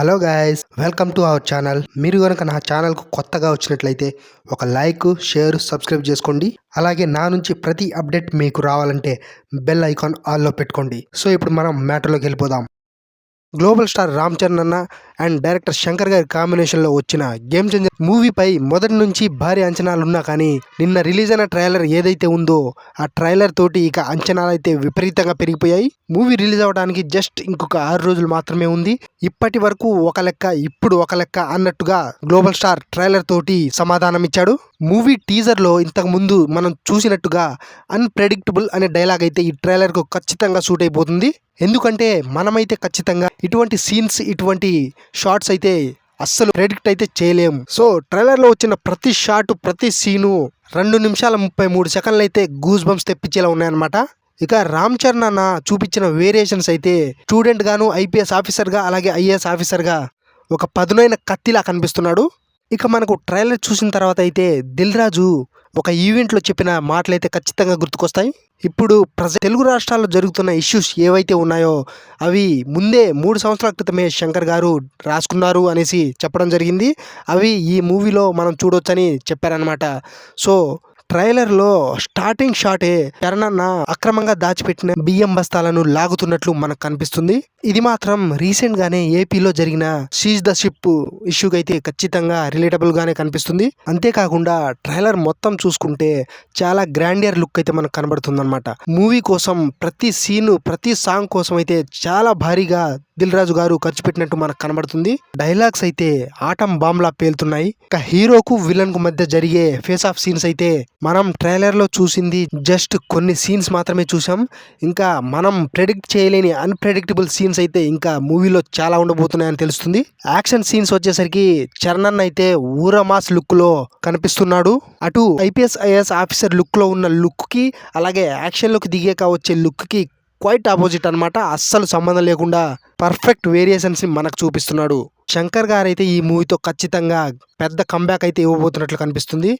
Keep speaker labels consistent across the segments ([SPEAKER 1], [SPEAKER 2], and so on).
[SPEAKER 1] Hello guys welcome to our channel. మీరు కనుక నా ఛానల్కు కొత్తగా వచ్చినట్లయితే ఒక లైక్ షేర్ సబ్స్క్రైబ్ చేసుకోండి. అలాగే నా నుంచి ప్రతి అప్డేట్ మీకు రావాలంటే బెల్ ఐకాన్ ఆల్లో పెట్టుకోండి. సో ఇప్పుడు మనం మ్యాటర్లోకి వెళ్ళిపోదాం. గ్లోబల్ స్టార్ రామ్ చరణ్ అన్న అండ్ డైరెక్టర్ శంకర్ గారి కాంబినేషన్లో వచ్చిన గేమ్ చేంజర్ మూవీపై మొదటి నుంచి భారీ అంచనాలు ఉన్నా కానీ నిన్న రిలీజ్ అయిన ట్రైలర్ ఏదైతే ఉందో ఆ ట్రైలర్ తోటి ఇక అంచనాలు అయితే విపరీతంగా పెరిగిపోయాయి. మూవీ రిలీజ్ అవ్వడానికి జస్ట్ ఇంకొక ఆరు రోజులు మాత్రమే ఉంది. ఇప్పటి వరకు ఒక లెక్క ఇప్పుడు ఒక లెక్క అన్నట్టుగా గ్లోబల్ స్టార్ ట్రైలర్ తోటి సమాధానం ఇచ్చాడు. మూవీ టీజర్లో ఇంతకు ముందు మనం చూసినట్టుగా అన్ప్రెడిక్టబుల్ అనే డైలాగ్ అయితే ఈ ట్రైలర్కు ఖచ్చితంగా సూట్ అయిపోతుంది. ఎందుకంటే మనమైతే ఖచ్చితంగా ఇటువంటి సీన్స్ ఇటువంటి షార్ట్స్ అయితే అస్సలు ప్రెడిక్ట్ అయితే చేయలేము సో ట్రైలర్లో వచ్చిన ప్రతి షాట్ ప్రతి సీను రెండు నిమిషాల ముప్పై మూడు సెకండ్లు అయితే గూస్ బంప్స్ తెప్పించేలా ఉన్నాయన్నమాట. ఇక రామ్ చరణ్ అన్న చూపించిన వేరియేషన్స్ అయితే స్టూడెంట్ గాను ఐపీఎస్ ఆఫీసర్గా అలాగే ఐఏఎస్ ఆఫీసర్గా ఒక పదునైన కత్తిలా కనిపిస్తున్నాడు. ఇక మనకు ట్రైలర్ చూసిన తర్వాత అయితే దిల్ రాజు ఒక ఈవెంట్లో చెప్పిన మాటలైతే ఖచ్చితంగా గుర్తుకొస్తాయి. ఇప్పుడు ప్రజ తెలుగు రాష్ట్రాల్లో జరుగుతున్న ఇష్యూస్ ఏవైతే ఉన్నాయో అవి ముందే మూడు సంవత్సరాల క్రితమే శంకర్ గారు రాసుకున్నారు అనేసి చెప్పడం జరిగింది. అవి ఈ మూవీలో మనం చూడొచ్చని చెప్పారనమాట సో ట్రైలర్లో స్టార్టింగ్ షాటే చరణన్న అక్రమంగా దాచిపెట్టిన బియ్యం బస్తాలను లాగుతున్నట్లు మనకు కనిపిస్తుంది. ఇది మాత్రం రీసెంట్ గానే ఏపీలో జరిగిన సీజ్ ద షిప్ ఇష్యూకి అయితే ఖచ్చితంగా రిలేటబుల్ గానే కనిపిస్తుంది. అంతేకాకుండా ట్రైలర్ మొత్తం చూసుకుంటే చాలా గ్రాండియర్ లుక్ అయితే మనకు కనబడుతుంది అనమాట మూవీ కోసం ప్రతి సీన్ ప్రతి సాంగ్ కోసం అయితే చాలా భారీగా దిల్ రాజు గారు ఖర్చు పెట్టినట్టు మనకు కనబడుతుంది. డైలాగ్స్ అయితే ఆటం బాంబ్లా పేలుతున్నాయి. ఇక హీరోకు విలన్కు మధ్య జరిగే ఫేస్ ఆఫ్ సీన్స్ అయితే మనం ట్రైలర్లో చూసింది జస్ట్ కొన్ని సీన్స్ మాత్రమే చూసాం ఇంకా మనం ప్రెడిక్ట్ చేయలేని అన్ప్రెడిక్టబుల్ సీన్స్ అయితే ఇంకా మూవీలో చాలా ఉండబోతున్నాయని తెలుస్తుంది. యాక్షన్ సీన్స్ వచ్చేసరికి చరణ్ అయితే ఊరమాస్ లుక్లో కనిపిస్తున్నాడు. అటు ఐపీఎస్ ఐఎస్ ఆఫీసర్ లుక్లో ఉన్న లుక్కి అలాగే యాక్షన్లోకి దిగాక వచ్చే లుక్కి క్వైట్ ఆపోజిట్ అనమాట అస్సలు సంబంధం లేకుండా పర్ఫెక్ట్ వేరియేషన్స్ని మనకు చూపిస్తున్నాడు. శంకర్ గారు అయితే ఈ మూవీతో ఖచ్చితంగా పెద్ద కంబ్యాక్ అయితే ఇవ్వబోతున్నట్లు కనిపిస్తుంది.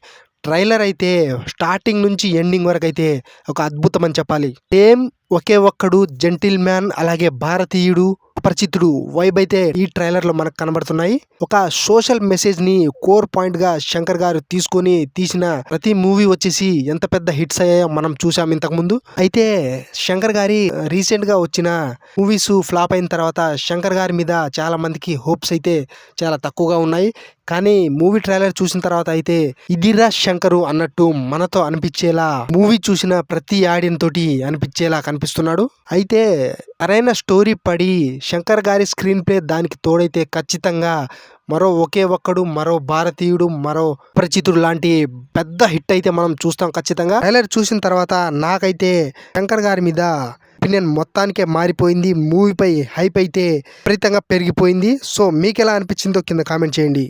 [SPEAKER 1] ట్రైలర్ అయితే స్టార్టింగ్ నుంచి ఎండింగ్ వరకు అయితే ఒక అద్భుతం అని చెప్పాలి. సేమ్ ఒకే ఒక్కడు జెంటిల్ మ్యాన్ అలాగే భారతీయుడు అపరిచితుడు వైబ్ అయితే ఈ ట్రైలర్లో మనకు కనబడుతున్నాయి. ఒక సోషల్ మెసేజ్ని కోర్ పాయింట్గా శంకర్ గారు తీసుకొని తీసిన ప్రతి మూవీ వచ్చేసి ఎంత పెద్ద హిట్స్ అయ్యాయో మనం చూసాం ఇంతకు ముందు. అయితే శంకర్ గారి రీసెంట్గా వచ్చిన మూవీస్ ఫ్లాప్ అయిన తర్వాత శంకర్ గారి మీద చాలా మందికి హోప్స్ అయితే చాలా తక్కువగా ఉన్నాయి. కానీ మూవీ ట్రైలర్ చూసిన తర్వాత అయితే ఇదిరా శంకరు అన్నట్టు మనతో అనిపించేలా మూవీ చూసిన ప్రతి ఆడియన్ తోటి అనిపించేలా కనిపిస్తున్నాడు. అయితే సరైన స్టోరీ పడి శంకర్ గారి స్క్రీన్ ప్లే దానికి తోడైతే ఖచ్చితంగా మరో ఒకే ఒక్కడు మరో భారతీయుడు మరో పరిచితుడు లాంటి పెద్ద హిట్ అయితే మనం చూస్తాం ఖచ్చితంగా. ట్రైలర్ చూసిన తర్వాత నాకైతే శంకర్ గారి మీద ఒపీనియన్ మొత్తానికే మారిపోయింది. మూవీపై హైప్ అయితే విపరీతంగా పెరిగిపోయింది. సో మీకు ఎలా అనిపించిందో కింద కామెంట్ చేయండి.